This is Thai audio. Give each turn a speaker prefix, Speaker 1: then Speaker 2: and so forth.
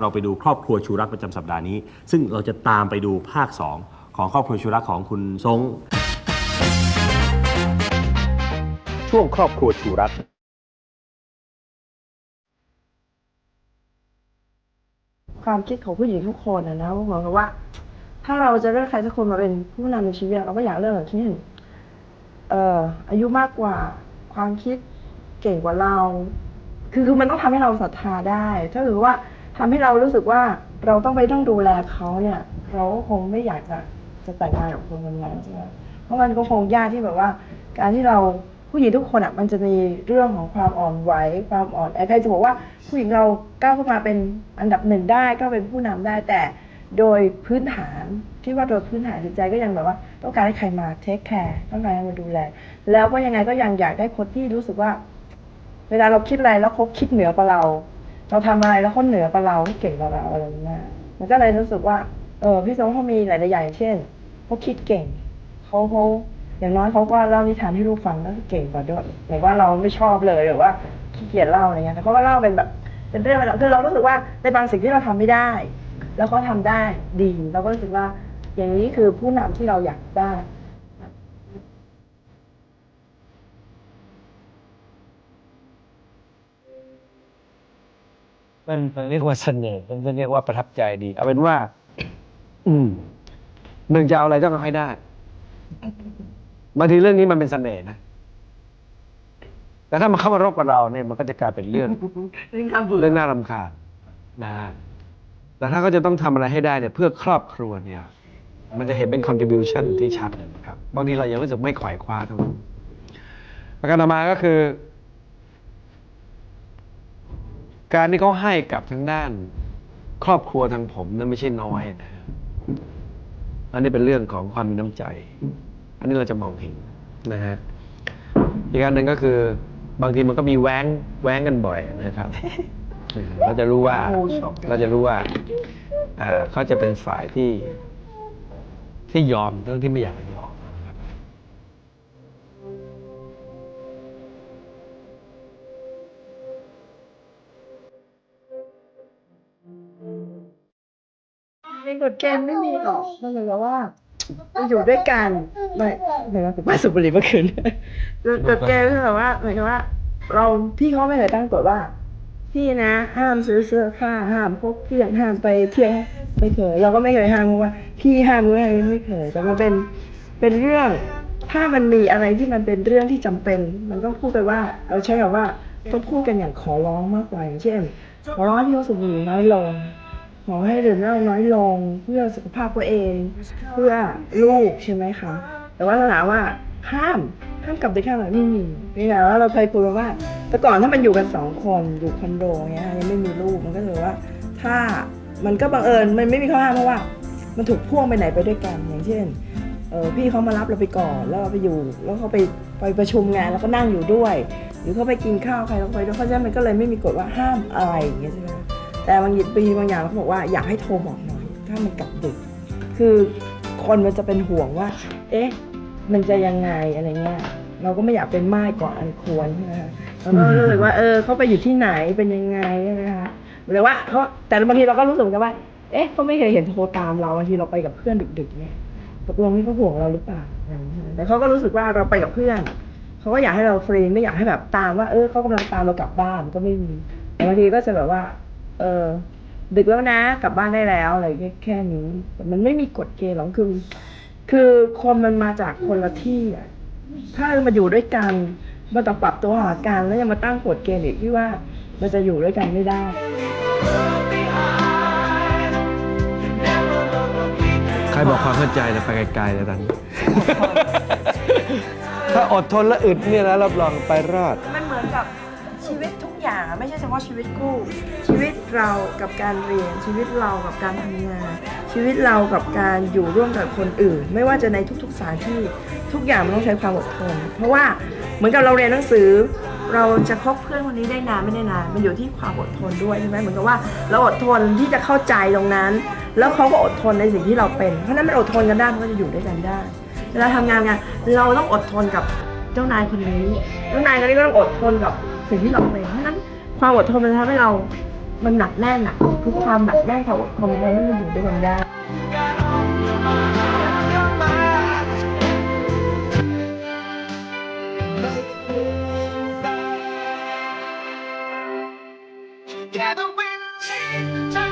Speaker 1: เราไปดูครอบครัวชูรักประจำสัปดาห์นี้ ซึ่งเราจะตามไปดูภาค 2 ของครอบครัวชูรักของคุณทรง ช่วงครอบครัวชูรัก
Speaker 2: ความคิดของผู้หญิงทุกคนนะนะว่าเหมือนกับว่า ถ้าเราจะเลือกใครสักคนมาเป็นผู้นำในชีวิตเราก็อยากเลือกแบบที่เอ่ออายุมากกว่าความคิดเก่งกว่าเรา คือคือมันต้องทำให้เราศรัทธาได้ ถ้าหรือว่า ทำให้เรารู้สึกว่าเราต้องไปต้องดูแลเขาเนี่ย เราคงไม่อยากจะจะแต่งงานกับคนคนนั้นใช่ไหมเพราะมันก็คงยากที่แบบว่า การที่เราผู้หญิงทุกคนอะมันจะมีเรื่องของความอ่อนไหวความอ่อนแอใครจะบอกว่าผู้หญิงเราก้าวเข้ามาเป็นอันดับหนึ่งได้ก็เป็นผู้นำได้แต่โดยพื้นฐานที่ว่าโดยพื้นฐานจิตใจก็ยังแบบว่า ต้องการให้ใครมาเทคแคร์ต้องการให้มาดูแล แล้วก็ยังไงก็ยังอยากได้คนที่รู้สึกว่า เวลาเราคิดอะไรแล้วเขาคิดเหนือกว่าเรา เราทำอะไรแล้วเขาเหนือกว่าเราเขาเก่งกว่าเราอะไรอย่างเงี้ยมันก็เลยรู้สึกว่า เออพี่สงเขามีหลายๆอย่างเช่นเขาคิดเก่งเขาเขาอย่างน้อยเขาก็เล่านิทานให้ลูกฟังแล้วเก่งกว่าด้วยหมายว่าเราไม่ชอบเลยหรือว่าขี้เกียจเล่าอะไรเงี้ยแต่เขาก็เล่าเป็นแบบ เป็นเรื่องเป็นราวคือเรารู้สึกว่าในบางสิ่งที่เราทำไม่ได้ แล้วเขาทำได้ดีเราก็รู้สึกว่า อย่างนี้คือผู้นำที่เราอยากได้
Speaker 3: มันมันเรียกว่าเสน่ห์มันเรียกว่าประทับใจดี เอาเป็นว่า อืมหนึ่งจะเอาอะไรต้องเอาให้ได้บางทีเรื่องนี้มันเป็นเสน่ห์นะแต่ถ้ามันเข้ามารบกับเราเนี่ยมันก็จะกลายเป็นเรื่อง
Speaker 2: เรื่องน่าเบื่อ
Speaker 3: เรื่องน่ารำคาญนะฮะแต่ถ้าเขาจะต้องทำอะไรให้ได้เนี่ย เพื่อครอบครัวเนี่ย มันจะเห็นเป็น contribution ที่ชัดนะครับบางทีเรายังรู้สึกไม่ขวายคว้าตรงนั้นประการต่อมาก็คือ การที่เขาให้กับทางด้าน ครอบครัวทางผมนั้นไม่ใช่น้อยนะฮะอันนี้เป็นเรื่องของความมีน้ำใจ อันนี้เราจะมองเห็นนะฮะอีกอันหนึ่งก็คือบางทีมันก็มีแว้งแว้งกันบ่อยนะครับ เราจะรู้ว่าเราจะรู้ว่าเขาจะเป็นฝ่ายที่ที่ยอมเรื่องที่ไม่อยากยอมน
Speaker 2: ในกฎเกณฑ์ไม่มีหรอกมันเหมือนกับว่าเราอยู่ด้วยกันไม่เหมือนกับผมมาสุบบุหรีเมื่อคืนกฎเกณฑ์คือแบบว่าเหมือนกับว่า เราพี่เขาไม่เคยตั้งกฎว่าพี่นะห้ามซื้อเสื้อผ้าห้ามพกเครื่องห้ามไปเที่ยวไม่เคย เราก็ไม่เคยห้ามเพราะว่าพี่ห้ามไม่ไม่เคย แต่มันเป็นเป็นเรื่อง ถ้ามันมีอะไรที่มันเป็นเรื่องที่จำเป็น มันต้องพูดกันว่า เราใช้คำว่าต้องพูดกันอย่างขอร้องมากกว่าอย่างเช่นขอร้องให้พี่เขาสูบบุหรี่น้อยลง ขอให้ดื่มเหล้าน้อยลง เพื่อสุขภาพตัวเอง เพื่อลูกใช่ไหมคะ แต่ว่าถ้าถามว่าห้ามห้ามกลับไปข้างหลังไม่มีนี่แหละว่าเราเคยคุยกันว่า แต่ก่อนถ้ามันอยู่กันสองคนอยู่คอนโดเงี้ยยังไม่มีลูกมันก็เลยว่า ถ้ามันก็บังเอิญมันไม่มีข้อห้ามเพราะว่า มันถูกพ่วงไปไหนไปด้วยกันอย่างเช่นเออพี่เขามารับเราไปก่อนแล้วเราไปอยู่ แล้วเขาไปไปประชุมงานแล้วก็นั่งอยู่ด้วย หรือเขาไปกินข้าวใครเราก็ไปด้วยเพราะฉะนั้นมันก็เลยไม่มีกฎว่าห้ามอะไรอย่างเงี้ยใช่ไหม แต่บางทีปีบางอย่างเขาบอกว่าอยากให้โทรบอกหน่อย ถ้ามันกลับดึก คือคนมันจะเป็นห่วงว่า เอ๊ะ มันจะยังไงอะไรเงี้ย เราก็ไม่อยากเป็นม่ายก่อนอันควรใช่ไหมคะเราก็รู้สึกว่า เออเขาไปอยู่ที่ไหนเป็นยังไงใช่ไหมคะหรือว่าเขาแต่บางทีเราก็รู้สึกเหมือนกันว่า เอ๊ะเขาไม่เคยเห็นโทรตามเราบางทีเราไปกับเพื่อนดึกๆเนี่ยตกลงนี่เขาห่วงเราหรือเปล่าแต่เขาก็รู้สึกว่าเราไปกับเพื่อนเขาก็อยากให้เราฟรีไม่อยากให้แบบตามว่า เออเขากำลังตามเรากลับบ้านก็ไม่มีแต่บางทีก็จะแบบว่า เออ ดึกแล้วนะ กลับบ้านได้แล้วอะไรแค่แค่นี้แต่มันไม่มีกฎเกณฑ์หรอกคือ คือคนมันมาจากคนละที่อะถ้ามาอยู่ด้วยกันมันต้องปรับตัวหากันแล้วยังมาตั้งกฎเกณฑ์อีกที่ว่ามันจะอยู่ด้วยกันไม่ได้
Speaker 3: ใครบอกความเข้าใจนะไปไกลๆเลยตอนนี้ถ้าอดทนและอึดเนี่ยนะรับรองไปรอด
Speaker 2: มันเหมือนกับชีวิตทุก อย่างอะไม่ใช่เฉพาะชีวิตคู่ ชีวิตเรากับการเรียน ชีวิตเรากับการทำงาน ชีวิตเรากับการอยู่ร่วมกับคนอื่น ไม่ว่าจะในทุกๆสถานที่ทุกอย่างมันต้องใช้ความอดทน เพราะว่าเหมือนกับเราเรียนหนังสือ เราจะคบเพื่อนคนนี้ได้นานไม่ได้นานมันอยู่ที่ความอดทนด้วยใช่ไหมเหมือนกับว่าเราอดทนที่จะเข้าใจตรงนั้น แล้วเขาก็อดทนในสิ่งที่เราเป็น เพราะนั้นมันอดทนกันได้มันก็จะอยู่ด้วยกันได้เวลาทำงานกันเราต้องอดทนกับ เจ้านายคนนี้เจ้านายคนนี้ก็ต้องอดทนกับสิ่งที่เราเป็นเพราะนั้นความอดทนมันทำให้เรา มันหนักแน่นอะทุกความหนักแน่นความอดทนมันทำให้เราอยู่ด้วยกันได้
Speaker 4: แค่ต้องเป็น